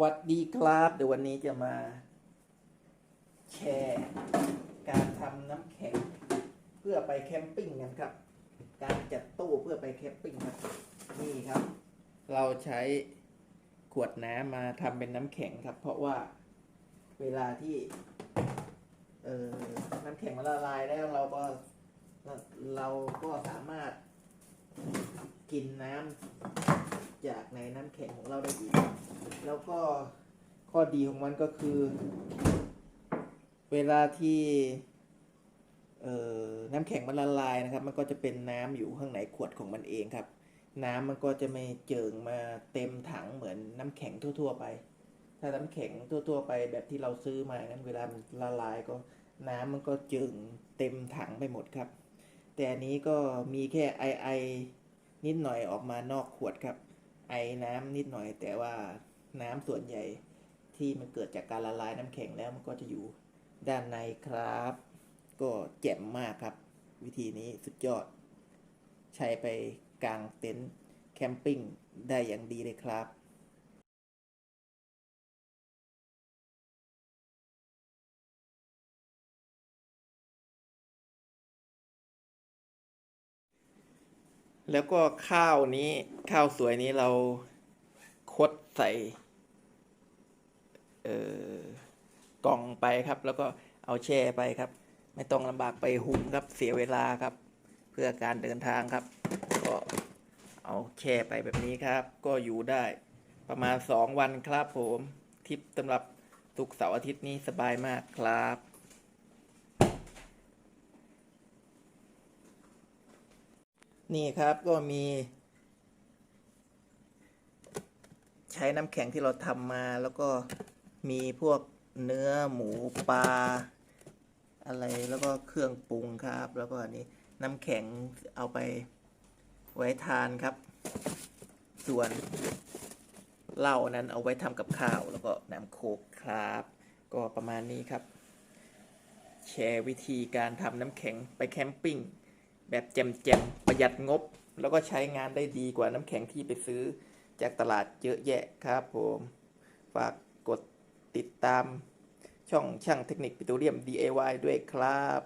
วัสดีครับเดี๋ยววันนี้จะมา แชร์การทำน้ำแข็ง เพื่อไปแคมปิ้งกันครับ การจัดตู้เพื่อไปแคมปิ้งครับนี่ครับ เราใช้ขวดน้ำมาทำเป็นน้ำแข็งครับ เพราะว่าเวลาที่ เอ่อน้ำแข็งมันละลายแล้วเราก็เราเราก็สามารถกินน้ำ จากในน้ำแข็งของเราได้อีก แล้วก็ข้อดีของมันก็คือ เวลาที่เอ่อน้ำแข็งมันละลายนะครับ มันก็จะเป็นน้ำอยู่ข้างในขวดของมันเองครับ น้ำมันก็จะไม่เจิ่งมาเต็มถังเหมือนน้ำแข็งทั่ว ๆ ไป ถ้าน้ำแข็งทั่ว ๆ ไปแบบที่เราซื้อมานั้นเวลามันละลายก็น้ำมันก็เจิ่งเต็มถังไปหมดครับ แต่อันนี้ก็มีแค่ไอไอนิดหน่อยออกมานอกขวดครับ ไอน้ำนิดหน่อย แต่ว่าน้ำส่วนใหญ่ที่มันเกิดจากการละลายน้ำแข็งแล้วมันก็จะอยู่ด้านในครับ ก็แจ่มมากครับ วิธีนี้สุดยอด ใช้ไปกลางเต็นท์แคมปิ้งได้อย่างดีเลยครับ แล้วก็ข้าวนี้ข้าวสวยนี้เราคดใส่เออกล่องไปครับ แล้วก็เอาแช่ไปครับ ไม่ต้องลำบากไปหุงครับเสียเวลาครับ เพื่อการเดินทางครับ ก็เอาแช่ไปแบบนี้ครับ ก็อยู่ได้ประมาณสองวันครับผมทริปสำหรับทุกเสาร์อาทิตย์นี้สบายมากครับ นี่ครับก็มี ใช้น้ำแข็งที่เราทำมาแล้วก็มีพวกเนื้อหมูปลาอะไรแล้วก็เครื่องปรุงครับ แล้วก็อันนี้น้ำแข็งเอาไปไว้ทานครับ ส่วนเหล้านั้นเอาไว้ทำกับข้าวแล้วก็น้ำโคกครับ ก็ประมาณนี้ครับ แชร์วิธีการทำน้ำแข็งไปแคมปิ้ง แบบแจมๆประหยัดงบ แล้วก็ใช้งานได้ดีกว่าน้ำแข็งที่ไปซื้อจากตลาดเยอะแยะครับผม ฝากกดติดตามช่องช่างเทคนิคปิโตรเลียม DIY ด้วยครับ